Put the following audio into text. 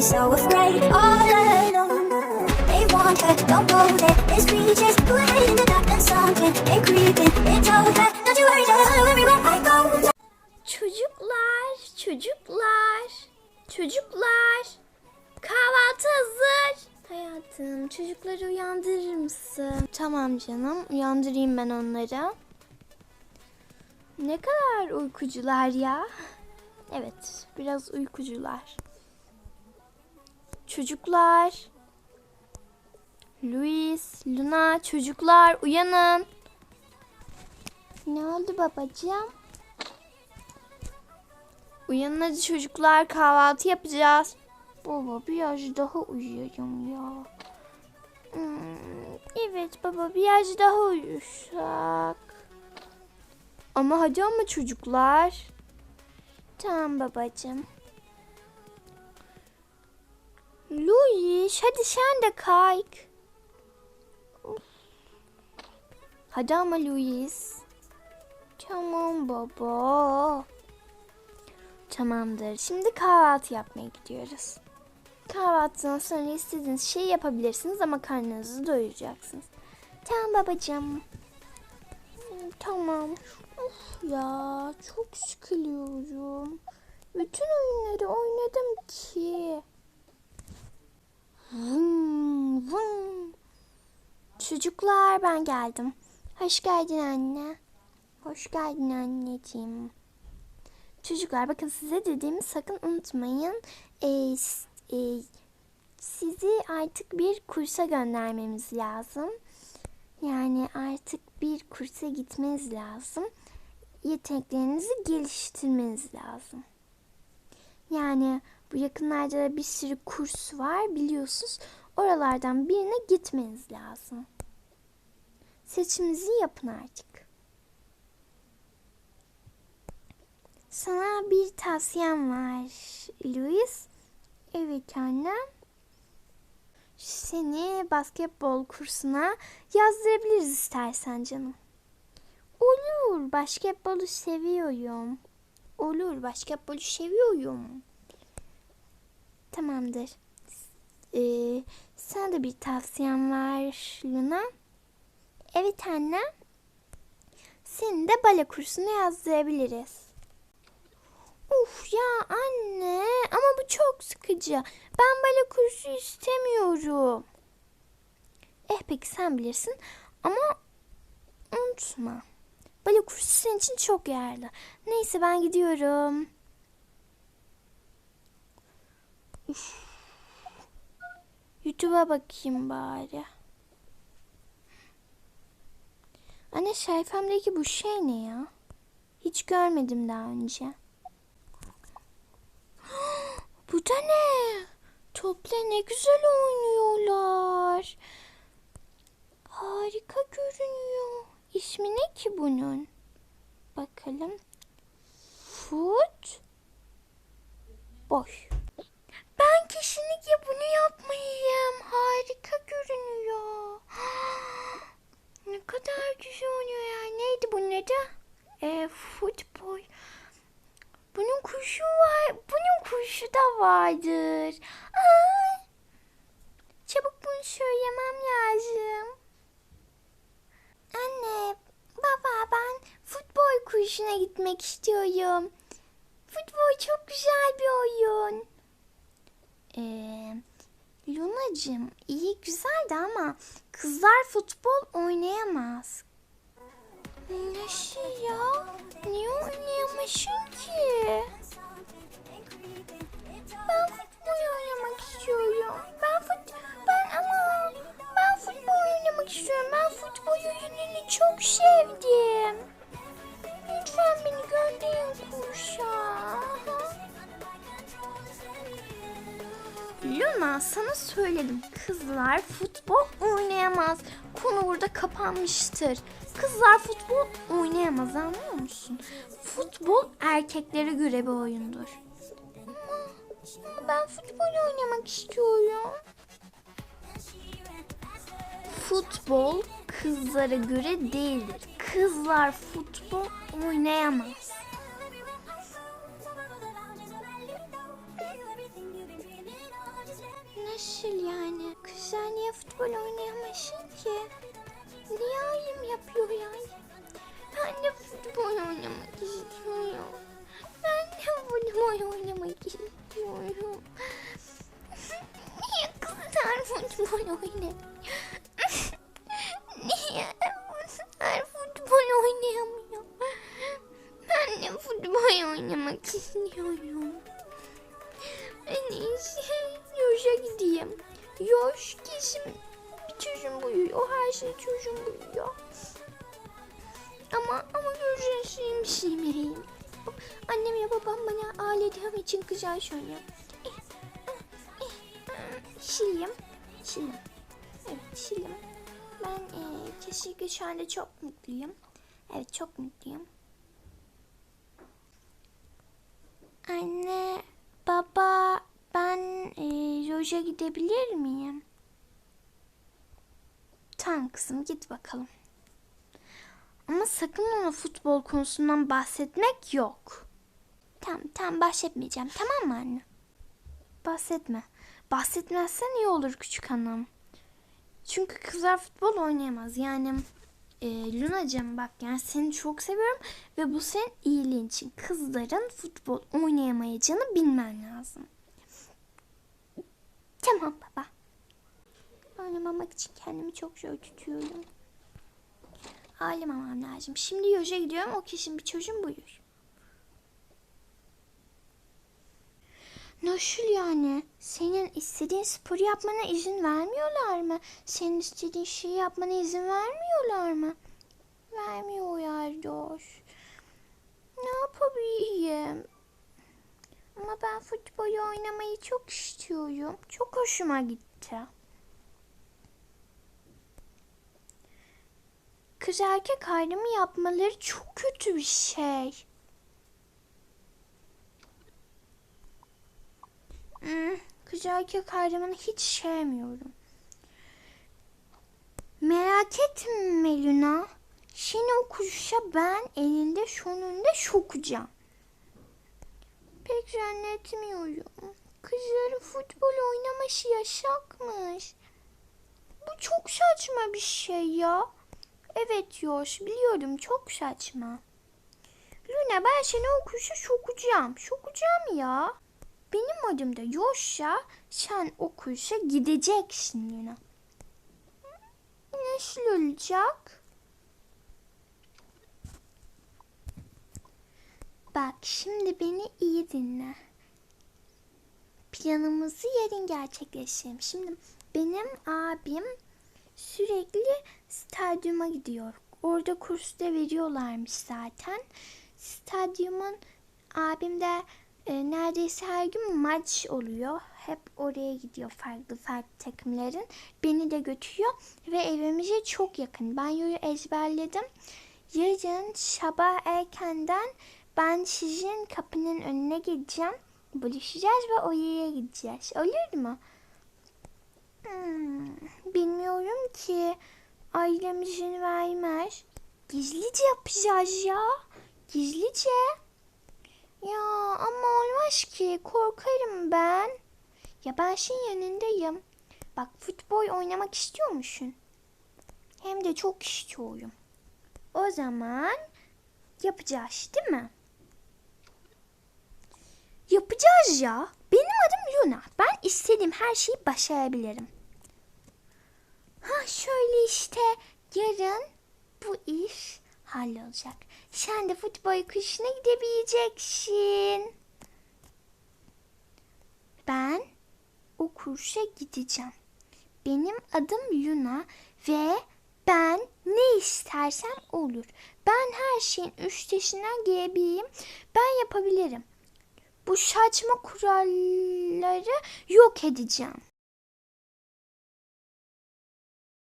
so afraid, all alone. They want her, don't go there. There's creatures who hide in the dark and something they creeping. It's over, don't you worry, darling. Everywhere I go, Çocuklar, çocuklar, çocuklar. Kahvaltı hazır. Hayatım, çocukları uyandırır mısın? Tamam canım, uyandırayım ben onları. Ne kadar uykucular ya. Evet, biraz uykucular. Çocuklar. Luis, Luna, çocuklar uyanın. Ne oldu babacığım? Uyanın hadi çocuklar kahvaltı yapacağız. Baba biraz daha uyuyayım ya. Hmm, evet baba biraz daha uyusak. Ama hadi ama çocuklar. Tamam babacığım. Louis hadi sen de kalk. Hadi ama Louis. Tamam baba. Tamamdır. Şimdi kahvaltı yapmaya gidiyoruz. Kahvaltıdan sonra istediğiniz şeyi yapabilirsiniz ama karnınızı doyuracaksınız. Tamam babacığım. Hmm, Tamam. Of ya çok sıkılıyorum. Bütün oyunları oynadım ki. Çocuklar ben geldim. Hoş geldin anne. Hoş geldin anneciğim. Çocuklar bakın size dediğimi sakın unutmayın. Ee, e, sizi artık bir kursa göndermemiz lazım. Yani artık bir kursa gitmeniz lazım. Yeteneklerinizi geliştirmeniz lazım. Yani bu yakınlarda da bir sürü kurs var biliyorsunuz. Oralardan birine gitmeniz lazım. Seçiminizi yapın artık. Sana bir tavsiyem var Louis. Evet annem. Seni basketbol kursuna yazdırabiliriz istersen canım. Olur, basketbolu seviyorum. Olur, basketbolu seviyorum. Tamamdır. Ee, sana da bir tavsiyem var Luna. Evet annem. Seni de bale kursuna yazdırabiliriz. Uf ya anne ama bu çok sıkıcı. Ben bale kursu istemiyorum. Eh peki sen bilirsin ama unutma. Bale kursu senin için çok yararlı. Neyse ben gidiyorum. Üf. YouTube'a bakayım bari. Anne sayfamdaki bu şey ne ya? Hiç görmedim daha önce. Bu da ne? Topla ne güzel oynuyorlar. Harika görünüyor. İsmi ne ki bunun? Bakalım. Foot. Boş. Ben kesinlikle bunu yapmalıyım. Harika görünüyor. Güzel oynuyor ya. Neydi bunun adı? E, futbol. Bunun kuşu var. Bunun kuşu da vardır. Aa! Çabuk bunu söylemem lazım. Anne, baba ben futbol kursuna gitmek istiyorum. Futbol çok güzel bir oyun. Ee, Lunacığım iyi güzeldi ama kızlar futbol oynayamaz. Nasıl ya? Niye oynayamasın Luna sana söyledim. Kızlar futbol oynayamaz. Konu burada kapanmıştır. Kızlar futbol oynayamaz anlıyor musun? Futbol erkeklere göre bir oyundur. Ama ben futbol oynamak istiyorum. Futbol kızlara göre değildir. Kızlar futbol oynayamaz. Yapıyor yani? Ben de futbol oynamak istiyorum. Ben de futbol oynamak istiyorum. Niye kızlar futbol oynuyor? Niye kızlar futbol oynayamıyor? Ben de futbol oynamak istiyorum. En iyisi Yoş'a gideyim. Yoş kesin bir çözüm buluyor. Her şey çözüm buluyor. Ama ama göreceğim silmeliyim. Annem ya babam bana alethem için güzel söylüyor. Şilim. Şilim. Evet şilim. Ben e, kesinlikle şu anda çok mutluyum. Evet çok mutluyum. Anne, baba, ben e, loja gidebilir miyim? Tamam kızım git bakalım. Ama sakın ona futbol konusundan bahsetmek yok. Tamam tamam bahsetmeyeceğim tamam mı anne? Bahsetme. Bahsetmezsen iyi olur küçük hanım. Çünkü kızlar futbol oynayamaz. Yani e, Lunacığım bak yani seni çok seviyorum ve bu senin iyiliğin için. Kızların futbol oynayamayacağını bilmen lazım. Tamam baba. Oynamamak için kendimi çok zor tutuyorum. Ağlamamam lazım. Şimdi yoja gidiyorum. O kesin bir çocuğum buyur. Nasıl yani? Senin istediğin sporu yapmana izin vermiyorlar mı? Senin istediğin şeyi yapmana izin vermiyorlar mı? Vermiyorlar Doş. Ne yapabilirim? Ama ben futbol oynamayı çok istiyorum. Çok hoşuma gitti. Kız erkek ayrımı yapmaları çok kötü bir şey. Hmm, kız erkek ayrımını hiç sevmiyorum. Merak etme Luna. Şimdi o kuşa ben elinde sonunda sokacağım. Pek zannetmiyorum. Kızların futbol oynaması yasakmış. Bu çok saçma bir şey ya. Evet Yoş biliyorum çok saçma. Luna ben seni o kuşa sokacağım. Sokacağım ya. Benim adım da Yoş'a sen o kuşa gideceksin Luna. Nasıl olacak? Bak şimdi beni iyi dinle. Planımızı yarın gerçekleştirelim. Şimdi benim abim sürekli stadyuma gidiyor. Orada kurs da veriyorlarmış zaten. Stadyumun abimde e, neredeyse her gün maç oluyor. Hep oraya gidiyor farklı farklı takımların. Beni de götürüyor ve evimize çok yakın. Ben yolu ezberledim. Yarın sabah erkenden ben sizin kapının önüne gideceğim. Buluşacağız ve oraya gideceğiz. Olur mu? Hmm, bilmiyorum ki. Ailem izin vermez. Gizlice yapacağız ya. Gizlice. Ya ama olmaz ki. Korkarım ben. Ya ben senin yanındayım. Bak futbol oynamak istiyor musun? Hem de çok istiyorum. O zaman yapacağız değil mi? Yapacağız ya. Benim adım Luna. Ben istediğim her şeyi başarabilirim. Ha şöyle işte yarın bu iş hallolacak. Sen de futbol kursuna gidebileceksin. Ben o kursa gideceğim. Benim adım Luna ve ben ne istersem olur. Ben her şeyin üstesinden gelebileyim. Ben yapabilirim. Bu saçma kuralları yok edeceğim.